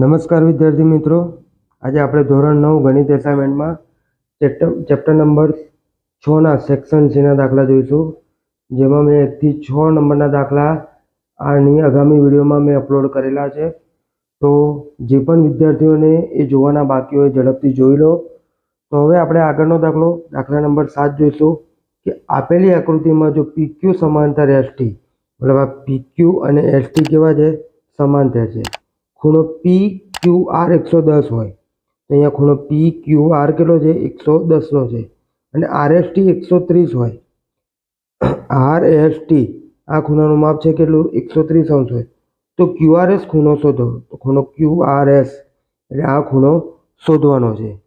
નમસ્કાર વિદ્યાર્થી મિત્રો. આજે આપણે ધોરણ નવ ગણિત એસાઇનમેન્ટમાં ચેપ્ટર ચેપ્ટર નંબર છના સેક્શન સીના દાખલા જોઈશું. જેમાં મેં એકથી છ નંબરના દાખલા આની આગામી વિડીયોમાં મેં અપલોડ કરેલા છે. તો જે પણ વિદ્યાર્થીઓને એ જોવાના બાકી હોય ઝડપથી જોઈ લો. તો હવે આપણે આગળનો દાખલો, દાખલા નંબર સાત જોઈશું કે આપેલી આકૃતિમાં જો પીક્યુ સમાંતર એસટી મતલબ આ પીક્યુ અને એસટી કેવા છે? સમાંતર છે. ખૂણો પી ક્યુ આર એકસો દસ હોય. તો અહીંયા ખૂણો પી ક્યુ આર કેટલો છે? એકસો દસનો છે. અને આર એસ ટી એકસો ત્રીસ હોય. આર એસ ટી આ ખૂણાનું માપ છે કેટલું? એકસો ત્રીસ અંશ હોય. તો ક્યુ આર એસ ખૂણો શોધો. તો ખૂણો ક્યુ આર એસ એટલે આ ખૂણો શોધવાનો છે.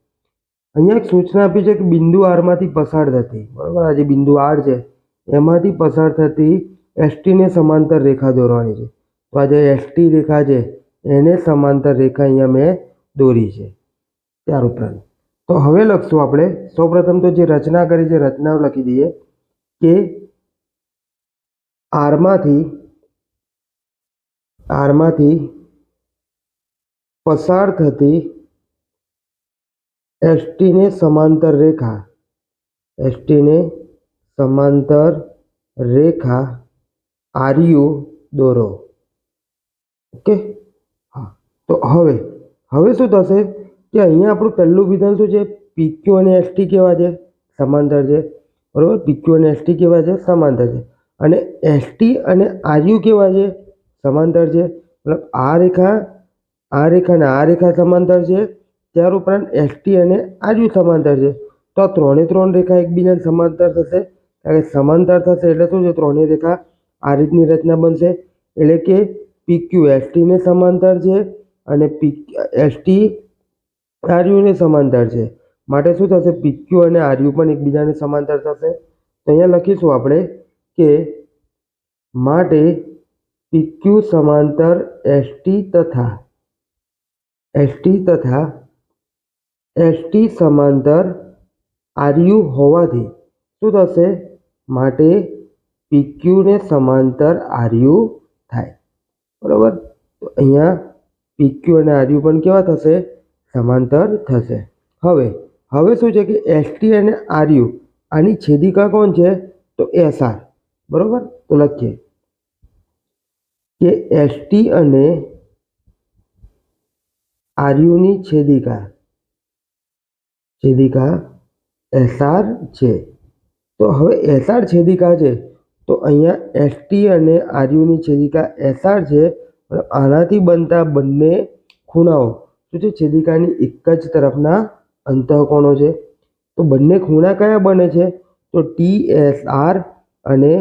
અહીંયા એક સૂચના આપી છે કે બિંદુ આરમાંથી પસાર થતી. બરાબર? આ જે બિંદુ આર છે, એમાંથી પસાર થતી એસટીને સમાંતર રેખા દોરવાની છે. તો આ જે એસટી રેખા છે એને સમાંતર રેખા અહીંયા મેં દોરી છે, ત્યાર ઉપરાંત. તો હવે લખશું આપણે, સૌપ્રથમ તો જે રચના કરી છે, રચનાઓ લખી દઈએ કે આરમાંથી આરમાંથી પસાર થતી એસટીને સમાંતર રેખા એસટીને સમાંતર રેખા આરયુ દોરો. ઓકે? તો હવે હવે શું થશે કે અહીંયા આપણું પહેલું વિધાન શું છે? પીક્યુ અને એસટી કેવા છે? સમાંતર છે. બરાબર? પીક્યુ અને એસટી કેવા છે? સમાંતર છે. અને એસટી અને આરયુ કેવા છે? સમાંતર છે. મતલબ આ રેખા આ રેખા અને આ રેખા સમાંતર છે. ત્યાર ઉપરાંત એસટી અને આરયુ સમાંતર છે. તો આ ત્રણે ત્રણ રેખા એકબીજાને સમાંતર થશે. કારણ કે સમાંતર થશે એટલે શું છે? ત્રણેય રેખા આ રીતની રચના બનશે. એટલે કે પીક્યુ એસટીને સમાંતર છે. અને પી એસટી આરયુને સમાંતર છે. માટે શું થશે? પીક્યુ અને આરયુ પણ એકબીજાને સમાંતર થશે. તો અહીંયા લખીશું આપણે કે માટે પીક્યુ સમાંતર એસટી તથા એસટી તથા એસટી સમાંતર આરયુ હોવાથી શું થશે? માટે પીક્યુને સમાંતર આરયુ થાય. બરાબર? તો અહીંયા પીક્યુ અને આરયુ પણ કેવા થશે? સમાંતર થશે. હવે હવે શું છે કે એસટી અને આરયુ આની છેદિકા કોણ છે? તો એસઆર બરાબર? તો લખીએ. કે એસટી અને આરયુની છેદિકા છેદિકા એસઆર છે. તો હવે એસઆર છેદિકા છે, તો અહીંયા એસટી અને આરયુની છેદિકા એસઆર છે આનાથી બનતા બંને ખૂણાઓ, શું છે? છેદિકાની એક જ તરફના અંતઃકોણો છે. તો બંને ખૂણા કયા બને છે? તો ટી એસ આર અને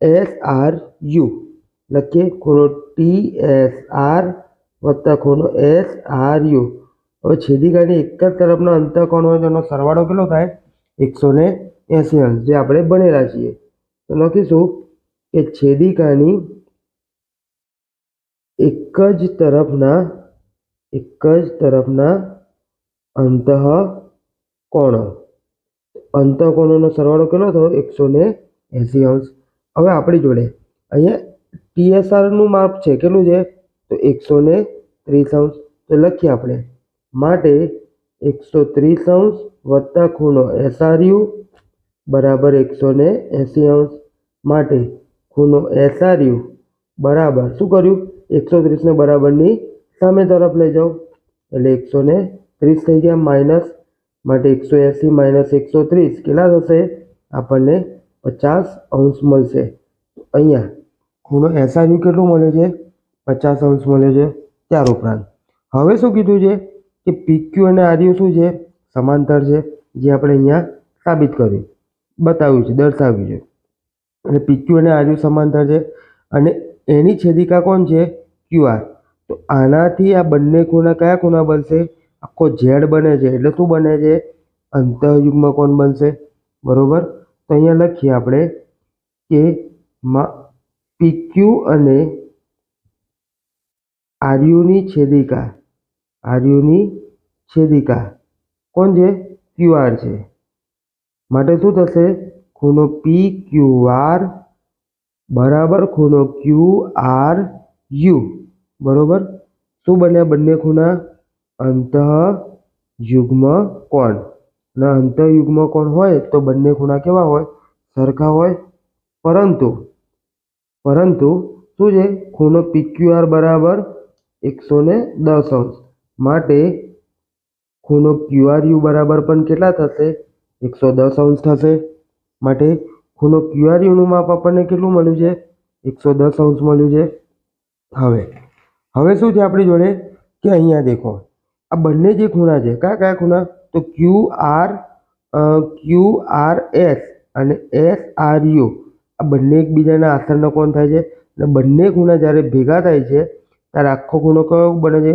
એસ આર યુ. લખીએ, ખૂણો ટી એસ આર વત્તા ખૂણો એસ આર યુ. હવે છેદિકાની એક જ તરફના અંતઃકોણ હોય તેનો સરવાળો કેટલો થાય? એકસો ને એંસી અંશ, જે આપણે ભણેલા છીએ. તો લખીશું કે છેદિકાની એક જ તરફના, એક જ તરફના અંતઃ કોણો? અંતઃકોણોનો સરવાળો કેટલો થયો? એકસો ને એંસી અંશ. હવે આપણી જોડે અહીંયા ટીએસઆરનું માપ છે કેટલું છે? તો એકસો ને ત્રીસ અંશ. તો લખીએ આપણે. માટે એકસો ત્રીસ અંશ વત્તા ખૂણો એસઆરયુ બરાબર એકસો ને એંસી અંશ. માટે ખૂણો એસઆરયુ બરાબર શું કર્યું? એકસો ત્રીસને બરાબરની સામે તરફ લઈ જાઓ. એટલે એકસો ને ત્રીસ થઈ ગયા, માઇનસ માટે એકસો એંસી માઇનસ એકસો ત્રીસ, કેટલા થશે? આપણને પચાસ અંશ મળશે. અહીંયા ખૂણો એસઆઈનું કેટલું મળે છે? પચાસ અંશ મળે છે ત્યાર ઉપરાંત. હવે શું કીધું છે? કે પીક્યુ અને આર્યુ શું છે? સમાંતર છે, જે આપણે અહીંયા સાબિત કર્યું. બતાવ્યું છે, દર્શાવ્યું છે. અને પીક્યુ અને આર્યુ સમાંતર છે. અને એની છેદિકા કોણ છે? ક્યુઆર તો આનાથી આ બંને ખૂણા કયા ખૂણા બનશે? આખો ઝેડ બને છે. એટલે શું બને છે? અંતઃયુગ્મ કોણ બનશે? બરાબર? તો અહીંયા લખીએ આપણે કે પીક્યુ અને આર્યુની છેદિકા. આર્યુની છેદિકા. કોણ છે? ક્યુઆર છે. માટે શું થશે? ખૂણો પી ક્યુ આર બરાબર ખૂણો ક્યુ આર યુ. બરોબર? શું બન્યા બંને ખૂણા? અંતઃ યુગ્મ કોણ? અને અંતઃ કોણ હોય તો બંને ખૂણા કેવા હોય? સરખા હોય. પરંતુ પરંતુ શું છે? ખૂણો પીક્યુઆર બરાબર એકસો ને દસ અંશ. માટે ખૂણો ક્યુઆરયુ બરાબર પણ કેટલા થશે? એકસો દસ અંશ થશે. માટે ખૂણો ક્યુઆરયુનું માપ આપણને કેટલું મળ્યું છે? એકસો દસ અંશ મળ્યું છે. હવે હવે શું છે આપણી જોડે? કે અહીંયા દેખો. આ બંને જે ખૂણા છે, કયા કયા ખૂણા? તો Q R Q R S અને એસ આર યુ. આ બંને એકબીજાના આસનનો કોણ થાય છે? અને બંને ખૂણા જ્યારે ભેગા થાય છે, ત્યારે આખો ખૂણો કયો બને છે?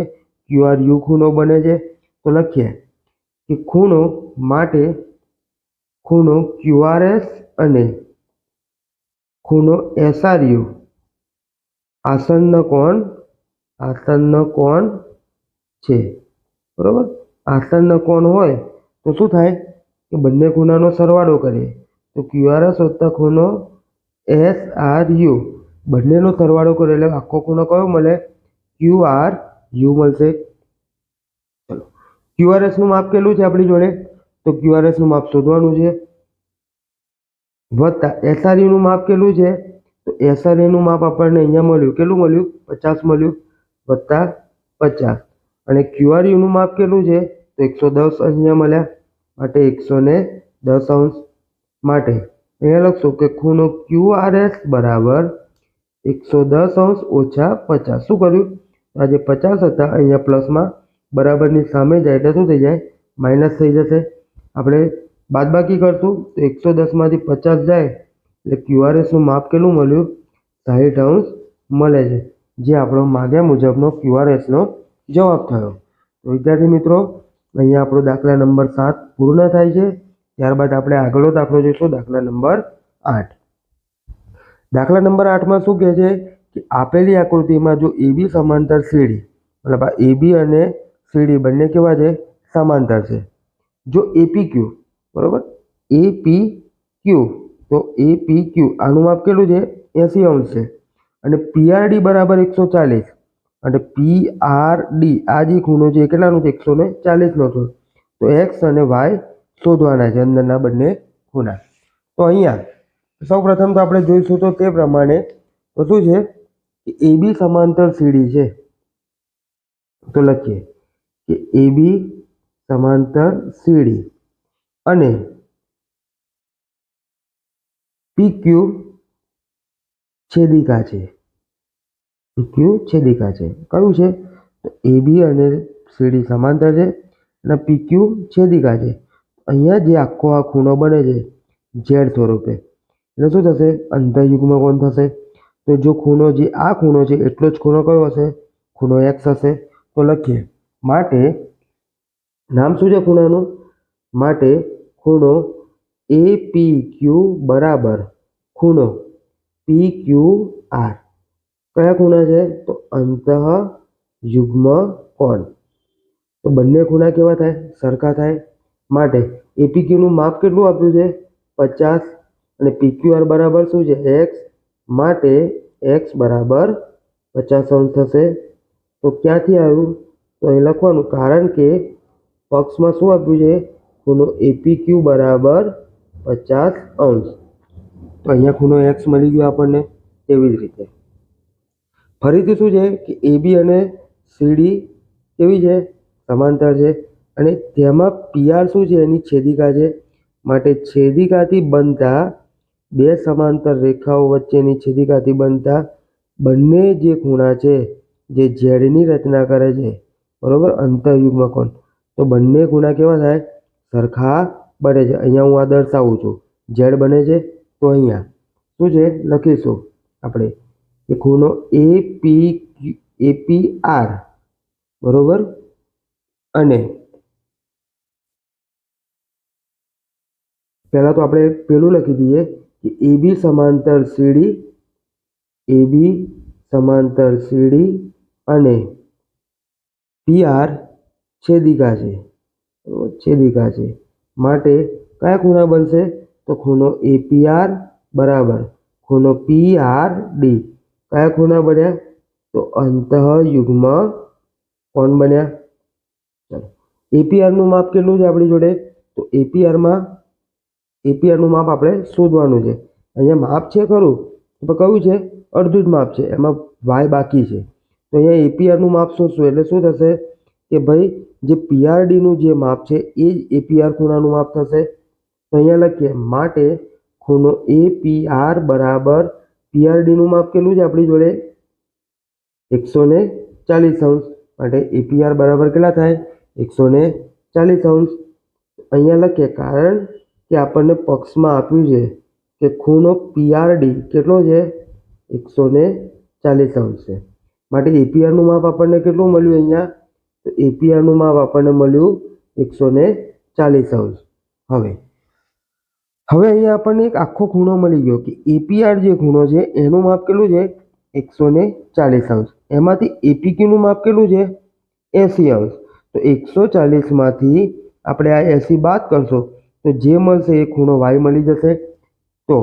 ક્યુ આર યુ ખૂણો બને છે. તો લખીએ કે ખૂણો માટે ખૂણો ક્યુ આર એસ અને ખૂણો એસ આર યુ. આસનનો કોણ? આસન્ન કોણ છે? બરાબર? આસનનો કોણ હોય તો શું થાય? કે બંને ખૂણાનો સરવાળો કરીએ. તો ક્યુઆરએસ વત્તા ખૂણો એસ આર યુ બંનેનો સરવાળો કરે એટલે આખો ખૂણો કયો મળે? ક્યુ આર યુ મળશે. ચલો. ક્યુઆરએસનું માપ કેટલું છે આપણી જોડે? તો ક્યુઆરએસનું માપ શોધવાનું છે. વત્તા એસઆરયુનું માપ કેટલું છે? તો એસઆરયુનું માપ આપણને અહીંયા મળ્યું. કેટલું મળ્યું? પચાસ મળ્યું. વત્તા પચાસ. અને ક્યુઆરયુનું માપ કેટલું છે? તો એકસો દસ અહીંયા મળ્યા. માટે એકસો ને દસ અંશ માટે. અહીંયા લખશું કે ખૂણો ક્યુઆરએસ એસ બરાબર એકસો દસ અંશ ઓછા પચાસ. શું કર્યું? આજે પચાસ હતા, અહીંયા પ્લસમાં બરાબરની સામે જાય એટલે શું થઈ જાય? માઇનસ થઈ જશે. આપણે બાદબાકી કરશું, તો એકસો દસમાંથી પચાસ જાય. એટલે ક્યુઆરએસનું માપ કેટલું મળ્યું? સાહીઠ અંશ મળે છે. જે આપણો માગ્યા મુજબનો ક્યુઆરએસનો જવાબ થયો. તો વિદ્યાર્થી મિત્રો, અહીંયા આપણો દાખલા નંબર સાત પૂર્ણ થાય છે. ત્યારબાદ આપણે આગળનો દાખલો જોઈશું, દાખલા નંબર આઠ. દાખલા નંબર આઠમાં શું કહે છે કે આપેલી આકૃતિમાં જો એબી સમાંતર સીડી મતલબ આ એબી અને સીડી બંને કેવા છે? સમાંતર છે. જો એપી ક્યુ બરોબર? એપી ક્યુ તો એપી ક્યુ આનું માપ કેટલું છે? એંસી અંશ છે. અને પીઆરડી બરાબર એકસો ચાલીસ. અને પી આર ડી આ જે ખૂણો છે એ છે? એકસો ને ચાલીસનો છે. તો એક્સ અને વાય શોધવાના છે અંદરના બંને ખૂણા. તો અહીંયા સૌ પ્રથમ તો આપણે જોઈશું તો તે પ્રમાણે તો શું છે? કે એબી સમાંતર સીડી છે. તો લખીએ કે એબી સમાંતર સીડી અને પીક્યુ છેદિકા છે. પીક્યુ છેદિકા છે. કયું છે? તો એ બી અને સીડી સમાંતર છે અને પીક્યુ છેદિકા છે. અહીંયા જે આખો આ ખૂણો બને છે ઝેડ સ્વરૂપે. એટલે શું થશે? અંતઃયુગ્મ કોણ થશે? તો જો ખૂણો જે આ ખૂણો છે, એટલો જ ખૂણો કયો હશે? ખૂણો એક્સ હશે. તો લખીએ. માટે નામ શું છે ખૂણાનું? માટે ખૂણો એ પી ક્યુ બરાબર ખૂણો પી ક્યુ આર. કયા ખૂણા છે? તો અંતઃ યુગ્મ કોણ? તો બંને ખૂણા કેવા થાય? સરખા થાય. માટે એપીક્યુનું માપ કેટલું આપ્યું છે? પચાસ. અને પીક્યુઆર બરાબર શું છે? એક્સ માટે એક્સ બરાબર પચાસ અંશ થશે. તો ક્યાંથી આવ્યું? તો અહીં લખવાનું, કારણ કે પક્ષમાં શું આપ્યું છે? ખૂણો એપીક્યુ બરાબર પચાસ અંશ. તો અહીંયા ખૂણો એક્સ મળી ગયો આપણને તેવી જ રીતે. ફરીથી શું છે કે એબી અને સીડી કેવી છે? સમાંતર છે. અને તેમાં પીઆર શું છે? એની છેદિકા છે. માટે છેદિકાથી બનતા બે સમાંતર રેખાઓ વચ્ચેની છેદિકાથી બનતા બંને જે ખૂણા છે, જે ઝેડની રચના કરે છે, બરાબર? અંતરયુગ્મ કોણ. તો બંને ખૂણા કેવા થાય? સરખા બને છે. અહીંયા હું આ દર્શાવું છું. ઝેડ બને છે. તો અહીંયા શું છે? લખીશું આપણે. કે ખૂણો એ પી એપી આર બરોબર? અને પહેલાં તો આપણે પેલું લખી દઈએ કે એબી સમાંતર સીડી એબી સમાંતર સીડી અને પીઆર છેદિકા છે. છેદિકા છે. માટે કયા ખૂણા બનશે? તો ખૂણો એપીઆર બરાબર. ખૂણો પી આર ડી કયા ખૂણા બન્યા? તો અંતઃયુગ્મ કોણ બન્યા? ચાલો. એપીઆરનું માપ કેટલું છે આપણી જોડે? તો એપીઆરમાં એપીઆરનું માપ આપણે શોધવાનું છે. અહીંયા માપ છે ખરું? તો કયું છે? અડધું જ માપ છે. એમાં વાય બાકી છે. તો અહીંયા એપીઆરનું માપ શોધશું એટલે શું થશે? કે ભાઈ, જે પીઆરડીનું જે માપ છે, એ જ એપીઆર ખૂણાનું માપ થશે. અહીંયા લખીએ, માટે ખૂણો એપીઆર બરાબર પીઆરડીનું માપ કેટલું છે આપણી જોડે? એકસો ને ચાલીસ અંશ. માટે એપીઆર બરાબર કેટલા થાય? એકસો ને ચાલીસ અંશ. અહીંયા લખીએ, કારણ કે આપણને પક્ષમાં આપ્યું છે કે ખૂણો પીઆરડી કેટલો છે? એકસો ને ચાલીસ અંશ છે. માટે એપીઆરનું માપ આપણને કેટલું મળ્યું અહીંયા? તો એપીઆરનું માપ આપણને મળ્યું એકસો ને ચાલીસ અંશ. હવે હવે અહીંયા આપણને એક આખો ખૂણો મળી ગયો કે એપીઆર જે ખૂણો છે, એનું માપ કેટલું છે? એકસો ને ચાલીસ અંશ. એમાંથી એપીક્યુનું માપ કેટલું છે? એંસી અંશ. તો એકસો ચાલીસમાંથી આપણે આ એંસી બાદ કરશો. તો જે મળશે એ ખૂણો વાય મળી જશે. તો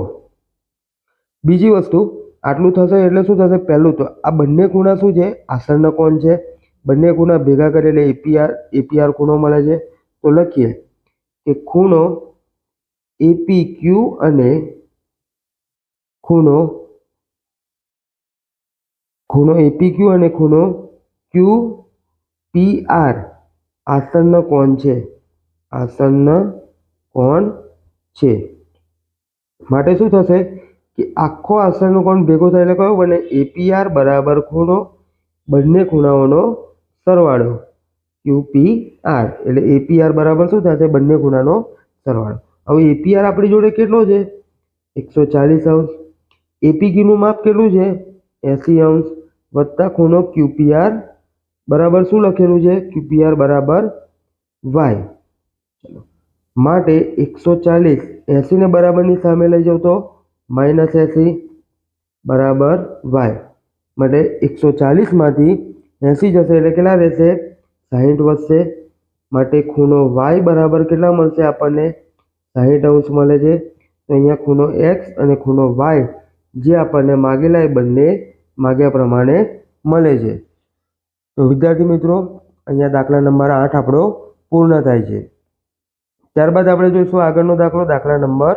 બીજી વસ્તુ, આટલું થશે એટલે શું થશે? પહેલું તો આ બંને ખૂણા શું છે? આસનના કોણ છે? બંને ખૂણા ભેગા કરે એટલે એપીઆર એપીઆર ખૂણો મળે છે. તો લખીએ કે ખૂણો એપી ક્યુ અને ખૂણો ખૂણો એપી ક્યુ અને ખૂણો ક્યુ પી આર આસનનો કોણ છે? આસનનો કોણ છે? માટે શું થશે કે આખો આસનનો કોણ ભેગો થાય એટલે કયો બને? એપીઆર બરાબર ખૂણો, બંને ખૂણાઓનો સરવાળો ક્યુપી આર એટલે એપીઆર બરાબર શું થશે બંને ખૂણાનો સરવાળો. હવે એપીઆર આપણી જોડે કેટલો છે? એકસો ચાલીસ અંશ. એપીક્યુનું માપ કેટલું છે? એંસી અંશ. વત્તા ખૂણો ક્યુપીઆર બરાબર શું લખેલું છે? ક્યુપીઆર બરાબર વાય ચલો. માટે એકસો ચાલીસ. એંસીને બરાબરની સામે લઈ જાઉં તો માઇનસ એંસી બરાબર વાય માટે એકસો ચાલીસમાંથી એંસી જશે એટલે કેટલા રહેશે? સાહીઠ વધશે. માટે ખૂણો વાય બરાબર કેટલા મળશે આપણને? સાહીઠ અંશ મળે છે. અહીંયા ખૂણો એક્સ અને ખૂણો વાય જે આપણને માગેલા એ બંને માગ્યા પ્રમાણે મળે છે. તો વિદ્યાર્થી મિત્રો, અહીંયા દાખલા નંબર આઠ આપણો પૂર્ણ થાય છે. ત્યારબાદ આપણે જોઈશું આગળનો દાખલો, દાખલા નંબર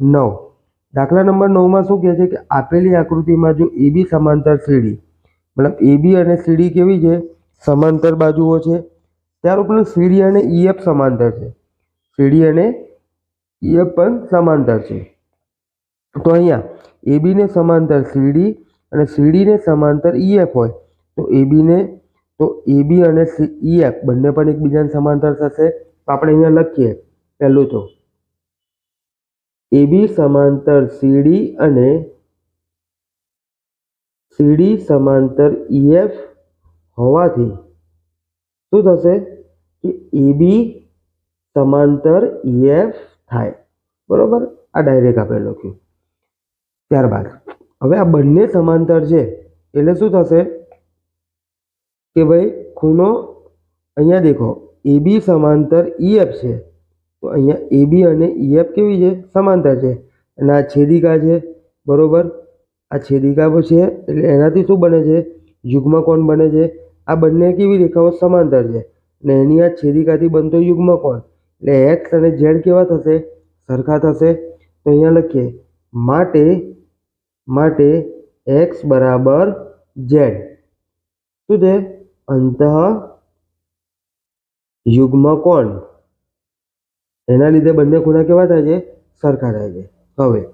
નવ. દાખલા નંબર નવમાં શું કહે છે કે આપેલી આકૃતિમાં જો એબી સમાંતર સીડી, મતલબ એબી અને સીડી કેવી છે? સમાંતર બાજુઓ છે. ત્યાર ઉપરાંત સીડી અને ઈએફ સમાંતર છે. સીડી અને ઈએફ પણ સમાંતર છે. તો અહીંયા એબીને સમાંતર સીડી અને સીડીને સમાંતર ઈએફ હોય. તો એબીને તો એબી અને ઈએફ બંને પણ એકબીજાને સમાંતર થશે. તો આપણે અહીંયા લખીએ પહેલું તો. એબી સમાંતર સીડી અને સીડી સમાંતર ઈએફ હોવાથી શું થશે? કે એબી સમાંતર ઈએફ થાય. બરાબર? આ ડાયરેક્ટ આપણે લખ્યું. ત્યારબાદ, હવે આ બંને સમાંતર છે, એટલે શું થશે? કે ભાઈ, ખૂણો અહીંયા દેખો એબી સમાંતર ઈએફ છે. તો અહીંયા એબી અને ઈએફ કેવી છે? સમાંતર છે. અને આ છેદિકા છે, બરોબર? આ છેદિકા છે, એટલે એનાથી શું બને છે? યુગ્મ કોણ બને છે. આ બંને કેવી રેખાઓ સમાંતર છે. અને એની આ છેદિકાથી બનતો યુગ્મ કોણ એટલે એક્સ અને ઝેડ કેવા થશે? સરખા થશે. તો અહીંયા લખીએ. માટે માટે એક્સ બરાબર ઝેડ શું છે? અંતઃ યુગ્મ કોણ? એના લીધે બંને ખૂણા કેવા થાય છે? સરખા થાય છે. હવે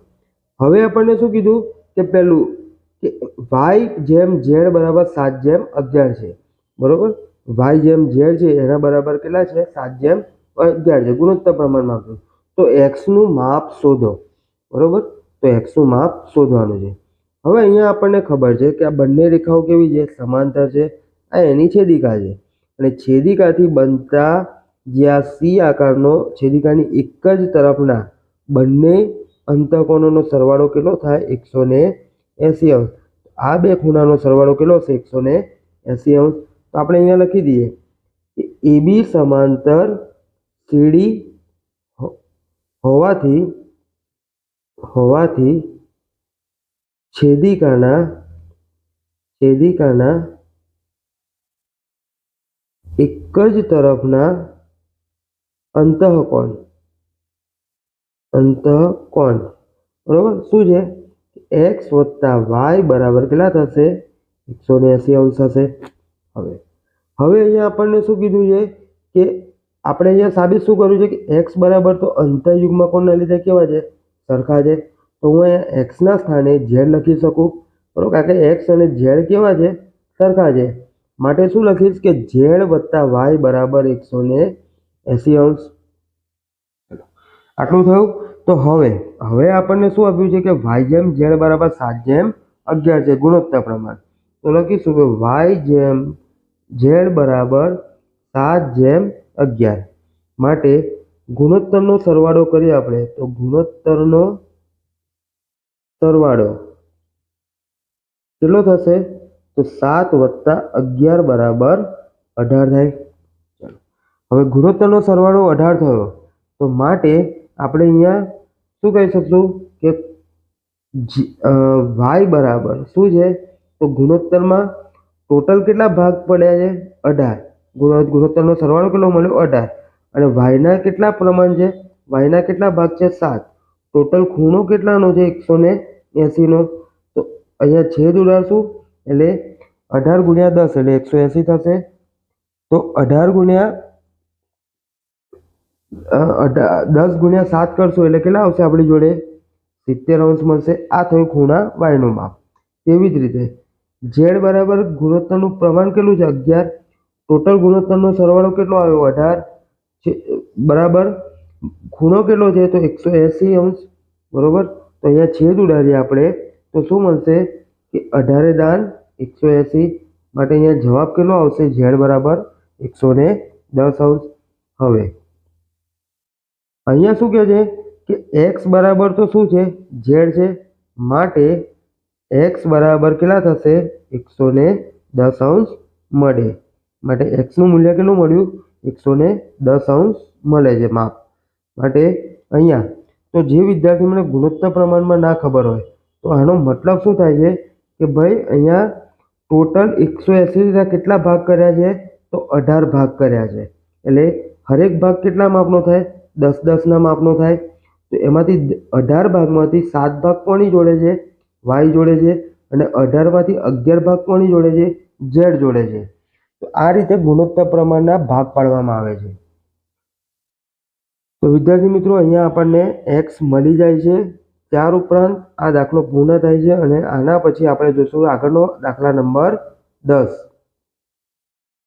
હવે આપણને શું કીધું? કે પહેલું કે વાય જેમ ઝેડ બરાબર સાત જેમ અગિયાર છે. બરોબર? વાય જેમ ઝેડ છે, એના બરાબર કેટલા છે? સાત જેમ અગિયાર છે, ગુણોત્તર પ્રમાણમાં આપ્યું તો એક્સનું માપ શોધો. બરાબર? તો એક્સનું માપ શોધવાનું છે. હવે અહીંયા આપણને ખબર છે કે આ બંને રેખાઓ કેવી છે? સમાંતર છે. આ એની છેદિકા છે. અને છેદિકાથી બનતા જે આ સી આકારનો છેદિકાની એક જ તરફના બંને અંતકોણોનો સરવાળો કેટલો થાય? એકસો ને એંસી અંશ. આ બે ખૂણાનો સરવાળો કેટલો હશે? એકસો ને એંસી અંશ. તો આપણે અહીંયા લખી દઈએ. કે એબી સમાંતર સીડી હોવાથી હોવાથી છેદિકાના છેદિકાના એક જ તરફના અંતઃકોણ અંતઃકોણ. બરોબર? શું છે? એક્સ વત્તા વાય બરાબર કેટલા થશે? એકસો ને એંસી અંશ થશે. હવે હવે અહીંયા આપણને શું કીધું છે? કે આપણે અહીંયા સાબિત શું કર્યું છે કે એક્સ બરાબર તો અંતઃયુગ્મ કોણના લીધે કેવા છે? સરખા છે. તો હું અહીંયા એક્સના સ્થાને ઝેડ લખી શકું. બરાબર? કારણ કે એક્સ અને ઝેડ કેવા છે? સરખા છે. માટે શું લખીશ કે ઝેડ વત્તા વાય બરાબર એકસો ને એંસી અંશ. આટલું થયું. તો હવે હવે આપણને શું આપ્યું છે કે વાય જેમ ઝેડ બરાબર સાત જેમ અગિયાર છે. ગુણોત્તર પ્રમાણ. તો લખીશું કે વાય જેમ ઝેડ બરાબર સાત જેમ અગિયાર. માટે ગુણોત્તરનો સરવાળો કરીએ આપણે, તો ગુણોત્તરનો સરવાળો કેટલો થશે? તો સાત વત્તા અગિયાર બરાબર અઢાર થાય. હવે ગુણોત્તરનો સરવાળો અઢાર થયો. તો માટે આપણે અહીંયા શું કહી શકશું કે વાય બરાબર. શું છે? તો ગુણોત્તરમાં ટોટલ કેટલા ભાગ પડ્યા છે? અઢાર. ગુણોત્તરનો સરવાળો કેટલો મળ્યો? અઢાર. અને વાયના કેટલા પ્રમાણ છે? વાયના કેટલા ભાગ છે? સાત. ટોટલ ખૂણો કેટલાનો છે? એકસો ને એંસીનો તો અહીંયા છેદ ઉડાડશું એટલે અઢાર ગુણ્યા દસ એટલે એકસો એંસી થશે. તો અઢાર ગુણ્યા દસ ગુણ્યા સાત કરશું એટલે કેટલા આવશે આપણી જોડે? સિત્તેર અંશ મળશે. આ થયું ખૂણા વાયનું માપ. તેવી જ રીતે ઝેડ બરાબર ગુણોત્તરનું પ્રમાણ કેટલું છે? અગિયાર. ટોટલ ગુણોત્તરનો સરવાળો કેટલો આવ્યો? અઢાર. છે બરાબર. ખૂણો કેટલો છે? તો એકસો એંસી અંશ. બરાબર? તો અહીંયા છેદ ઉડાડીએ આપણે. તો શું મળશે? કે અઢારે દાન એકસો એંસી. માટે અહીંયા જવાબ કેટલો આવશે? ઝેડ બરાબર એકસો ને દસ અંશ. હવે, અહીંયા શું કહે છે? કે એક્સ બરાબર તો શું છે? ઝેડ છે. માટે એક્સ બરાબર કેટલા થશે? એકસો ને દસ અંશ મળે. માટે એક્સનું મૂલ્ય કેટલું મળ્યું? એકસો ને દસ અંશ મળે છે માપ. માટે અહીંયા, તો જે વિદ્યાર્થી મને ગુણોત્તર પ્રમાણમાં ના ખબર હોય, તો આનો મતલબ શું થાય છે? કે ભાઈ, અહીંયા ટોટલ એકસો એંસીના કેટલા ભાગ કર્યા છે? તો અઢાર ભાગ કર્યા છે. એટલે હરેક ભાગ કેટલા માપનો થાય? દસ દસના માપનો થાય. તો એમાંથી અઢાર ભાગમાંથી સાત ભાગ કોની જોડે છે? વાય જોડે છે. અને અઢારમાંથી અગિયાર ભાગ કોની જોડે છે? ઝેડ જોડે છે. તો આ રીતે ગુણોત્તર પ્રમાણના ભાગ પાડવામાં આવે છે. તો વિદ્યાર્થી મિત્રો, અહીંયા આપણને એક્સ મળી જાય છે. ત્યાર ઉપરાંત આ દાખલો પૂર્ણ થાય છે અને આના પછી આપણે જોઈશું આગળનો દાખલા નંબર દસ.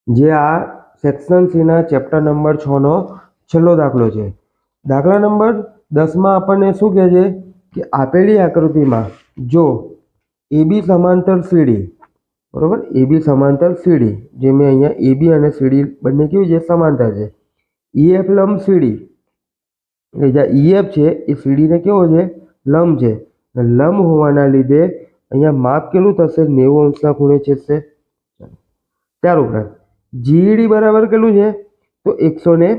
જે આ સેક્શન સીના ચેપ્ટર નંબર છનો છેલ્લો દાખલો છે. દાખલા નંબર દસમાં આપણને શું કહે છે? કે આપેલી આકૃતિમાં જો એબી સમાંતર સીડી બરોબર? એબી સમાંતર સીડી જે મેં અહીંયા એબી અને સીડી બંને કેવી છે? સમાંતર છે. ઈએફ લંબ સીડી એટલે જ્યાં ઈએફ છે, એ સીડીને કેવો છે? લંબ છે. લંબ હોવાના લીધે અહીંયા માપ કેટલું થશે? નેવું અંશના ખૂણે છેદશે. ત્યાર ઉપરાંત જીઈડી બરાબર કેટલું છે? તો એકસો ને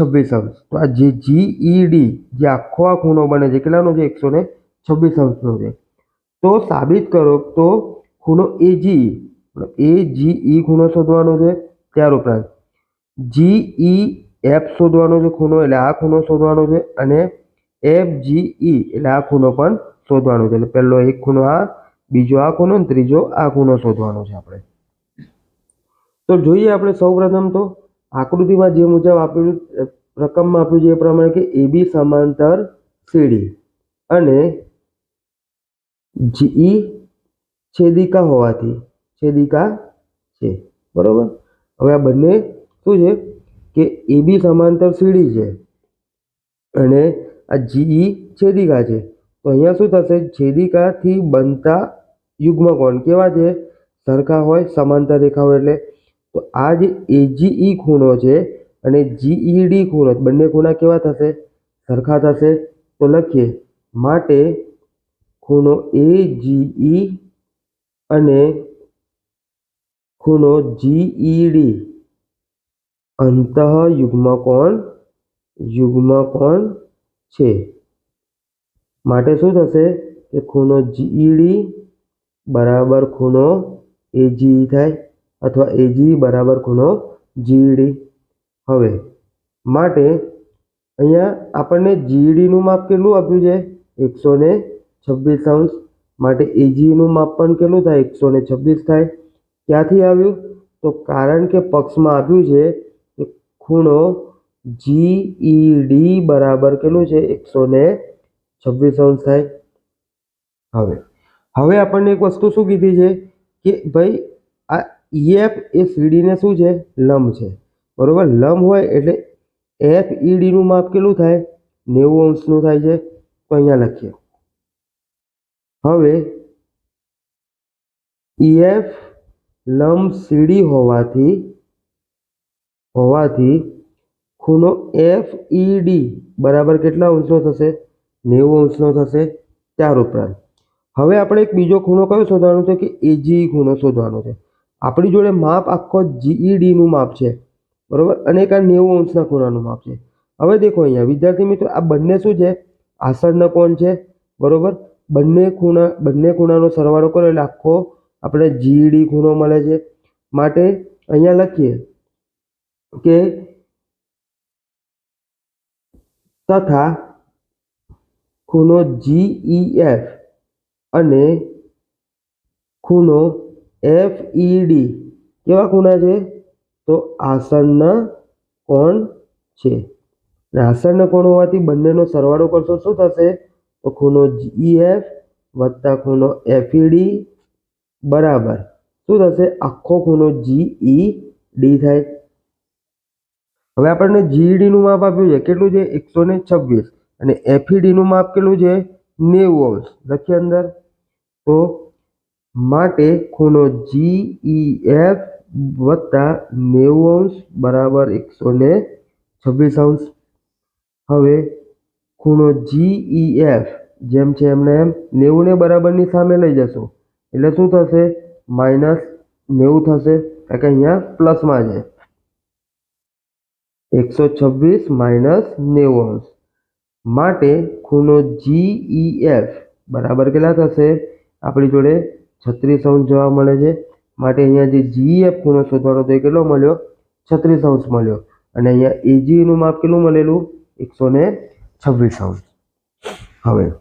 છવ્વીસ અંશ. તો આ જે જીઈડી જે આખો આ ખૂણો બને છે, કેટલાનો છે? એકસો ને છવ્વીસ અંશનો છે. તો સાબિત કરો તો ખૂણો એજી એ જીઈ ખૂણો શોધવાનો છે ત્યાર ઉપરાંત. જીઈ એફ શોધવાનો છે ખૂણો, એટલે આ ખૂણો શોધવાનો છે અને એફ જી ઈ, એટલે આ ખૂણો પણ શોધવાનો છે. એટલે પહેલો એક ખૂણો આ, બીજો આ ખૂણો અને ત્રીજો આ ખૂણો શોધવાનો છે આપણે. તો જોઈએ આપણે સૌપ્રથમ તો આકૃતિમાં જે મુજબ આપ્યું રકમમાં આપ્યું છે એ પ્રમાણે કે એબી સમાંતર સીડી. અને જીઈ છેદિકા હોવાથી, છેદિકા છે. બરાબર? હવે આ બંને શું છે? કે એ બી સમાંતર સીડી છે અને આ જીઈ છેદિકા છે. તો અહીંયા શું થશે? છેદિકાથી બનતા યુગ્મકોણ કેવા છે? સરખા હોય, સમાંતર રેખા એટલે. તો આ જે એજીઈ ખૂણો છે અને જીઈડી ખૂણો, બંને ખૂણા કેવા થશે? સરખા થશે. તો લખીએ, માટે ખૂણો એ જીઈ અને ખૂણો જીઈડી અંતઃ યુગ્મકોણ યુગ્મકોણ છે? માટે શું થશે? કે ખૂણો જીઈડી બરાબર ખૂણો એજી થાય અથવા એજી બરાબર ખૂણો જીઈડી હવે, માટે અહીંયા આપણને જીઈડીનું માપ કેટલું આપ્યું છે? એકસો ને છવ્વીસ અંશ. માટે એજીનું માપ પણ કેટલું થાય? એકસો ને છવ્વીસ થાય. ક્યાંથી આવ્યું? તો કારણ કે પક્ષમાં આવ્યું છે કે ખૂણો જીઈડી બરાબર કેટલું છે? એકસો ને છવ્વીસ અંશ થાય. હવે હવે આપણને એક વસ્તુ શું કીધી છે કે ભાઈ, આ ઈએફ એ સીડીને શું છે? લંબ છે. બરાબર? લંબ હોય એટલે એફ ઈડીનું માપ કેટલું થાય? નેવું અંશનું થાય છે. તો અહીંયા લખીએ. હવે ઈએફ લંબ સીડી હોવાથી હોવાથી ખૂણો એફ ઈડી બરાબર કેટલા અંશનો થશે? નેવું અંશનો થશે ત્યાર ઉપરાંત. હવે આપણે એક બીજો ખૂણો કયો શોધવાનો છે કે એજી ખૂણો શોધવાનો છે? આપણી જોડે માપ આખો જીઈડીનું માપ છે, બરાબર? અને એક આ નેવું અંશના ખૂણાનું માપ છે. હવે દેખો અહીંયા, વિદ્યાર્થી મિત્રો, આ બંને શું છે? આસનના કોણ છે, બરોબર? બંને ખૂણા, બંને ખૂણાનો સરવાળો કરો એટલે આખો આપણે જીઈડી ખૂણો મળે છે. માટે અહીંયા લખીએ કે તથા ખૂણો જીઈએફ અને ખૂણો એફ ડી કેવા ખૂણા છે? તો આસનના કોણ છે? આસનના કોણ હોવાથી બંનેનો સરવાળો કરશો, શું થશે? ખૂણો જીઈએફ વત્તા ખૂણો એફઈડી બરાબર. શું થશે? આખો ખૂણો જીઈ ડી થાય. હવે આપણને જીઈડીનું માપ આપ્યું છે. કેટલું છે? એકસો ને છવ્વીસ. અને એફઈડીનું માપ કેટલું છે? નેવું અંશ. લખીએ અંદર. તો માટે ખૂણો જીઈએફ વત્તા નેવું અંશ બરાબર એકસો ને છવ્વીસ અંશ. હવે ખૂણો જીઈએફ જેમ છે એમને એમ, નેવું ને બરાબરની સામે લઈ જશો. એટલે શું થશે? માઇનસ નેવું થશે, કારણ કે અહીંયા પ્લસમાં છે. એકસો છવ્વીસ માઇનસ નેવું અંશ. માટે ખૂણો જીઈએફ બરાબર કેટલા થશે? આપણી જોડે છત્રીસ અંશ જોવા મળે છે. માટે અહીંયા જે જી એફ ખૂણો શોધવાનો હતો એ કેટલો મળ્યો? છત્રીસ અંશ મળ્યો. અને અહીંયા એજીનું માપ કેટલું મળેલું? એકસો ને છવ્વીસ અંશ. હવે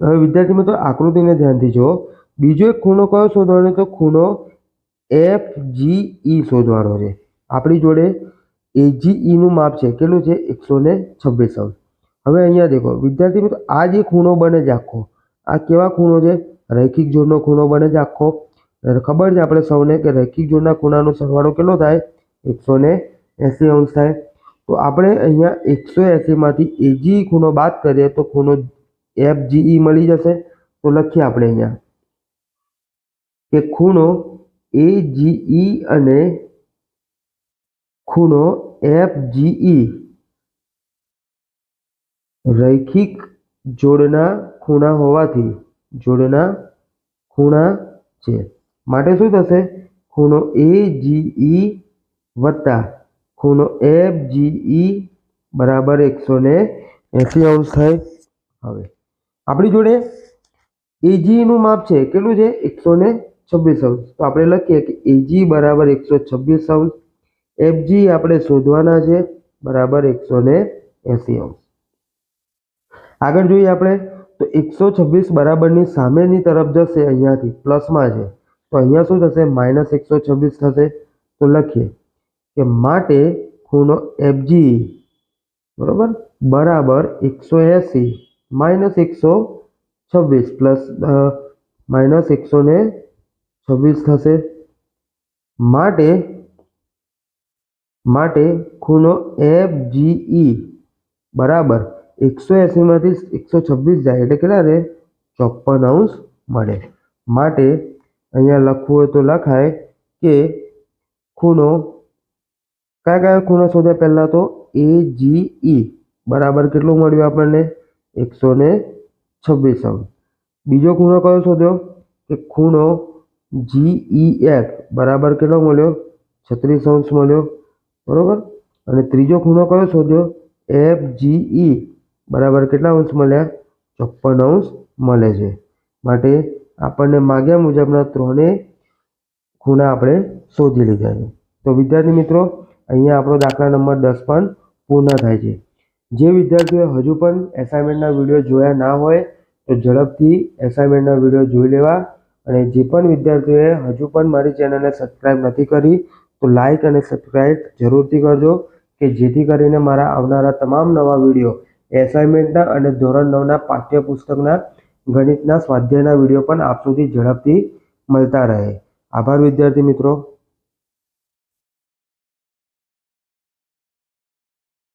હવે વિદ્યાર્થી મિત્રો, આકૃતિને ધ્યાનથી જુઓ. બીજો એક ખૂણો કયો શોધવાનો તો ખૂણો એફ જી ઈ શોધવાનો છે. આપણી જોડે એજીઈનું માપ છે. કેટલું છે? એકસો ને છવ્વીસ અંશ. હવે અહીંયા દેખો, વિદ્યાર્થી મિત્રો, આ જે ખૂણો બને છે આખો, આ કેવા ખૂણો છે? રૈખિક જોડનો ખૂણો બને છે આખો. ખબર છે આપણે સૌને કે રૈખિક જોડના ખૂણાનો સરવાળો કેટલો થાય? એકસો ને એંસી અંશ થાય. તો આપણે અહીંયા એકસો એંસીમાંથી એજી ખૂણો બાદ કરીએ તો ખૂણો એફ જીઈ મળી જશે. તો લખીએ આપણે અહીંયા કે ખૂણો એ જીઈ અને ખૂણો એફ જીઈ રૈખિક જોડના ખૂણા હોવાથી, જોડના ખૂણા છે. માટે શું થશે? ખૂણો એ જીઈ વત્તા ખૂણો એફ જીઈ બરાબર એકસો ને એંસી અંશ થાય. હવે, આપણી જોડે એજીનું માપ છે, કેટલું છે? એકસો ને છવ્વીસ અંશ. તો આપણે લખીએ કે એજી બરાબર એકસો છવ્વીસ અંશ. એફજી આપણે શોધવાના છે, બરાબર એકસો ને એંસી અંશ. આગળ જોઈએ આપણે, તો એકસો છવ્વીસ બરાબરની સામેની તરફ જશે અહીંયાથી, પ્લસમાં છે. તો અહીંયા શું થશે? માઇનસ એકસો છવ્વીસ થશે. તો લખીએ કે માટે ખૂણો એફજી બરાબર? બરાબર એકસો એંસી માઇનસ એકસો છવ્વીસ પ્લસ માઇનસ એકસો ને છવ્વીસ થશે. માટે માટે ખૂણો એફ જીઈ બરાબર એકસો એંસીમાંથી એકસો છવ્વીસ જાય એટલે કેટલા રહે? ચોપન અંશ મળે. માટે અહીંયા લખવું હોય તો લખાય કે ખૂણો કયા કયા ખૂણો શોધ્યા પહેલાં તો એ ઈ બરાબર કેટલું મળ્યું આપણને? એકસો ને છવ્વીસ અંશ બીજો ખૂણો કયો શોધ્યો? કે ખૂણો જીઈએફ બરાબર કેટલો મળ્યો? છત્રીસ અંશ મળ્યો. બરાબર? અને ત્રીજો ખૂણો કયો શોધ્યો? એફ જીઈ બરાબર કેટલા અંશ મળ્યા? ચોપન અંશ મળે છે. માટે આપણને માગ્યા મુજબના ત્રણેય ખૂણા આપણે શોધી લીધા છે. તો વિદ્યાર્થી મિત્રો અહીંયા આપણો દાખલા નંબર દસ પણ પૂર્ણ થાય છે. જે વિદ્યાર્થીઓએ હજુ પણ એસાઇનમેન્ટના વીડિયો જોયા ના હોય, તો ઝડપથી એસાઇનમેન્ટના વીડિયો જોઈ લેવા અને જે પણ વિદ્યાર્થીઓએ હજુ પણ મારી ચેનલને સબસ્ક્રાઈબ નથી કરી, તો લાઈક અને સબસ્ક્રાઈબ જરૂરથી કરજો કે જેથી કરીને મારા આવનારા તમામ નવા વીડિયો એસાઇનમેન્ટના અને ધોરણ નવના પાઠ્યપુસ્તકના, ગણિતના સ્વાધ્યાયના વીડિયો પણ આપ સુધી ઝડપથી મળતા રહે. આભાર વિદ્યાર્થી મિત્રો.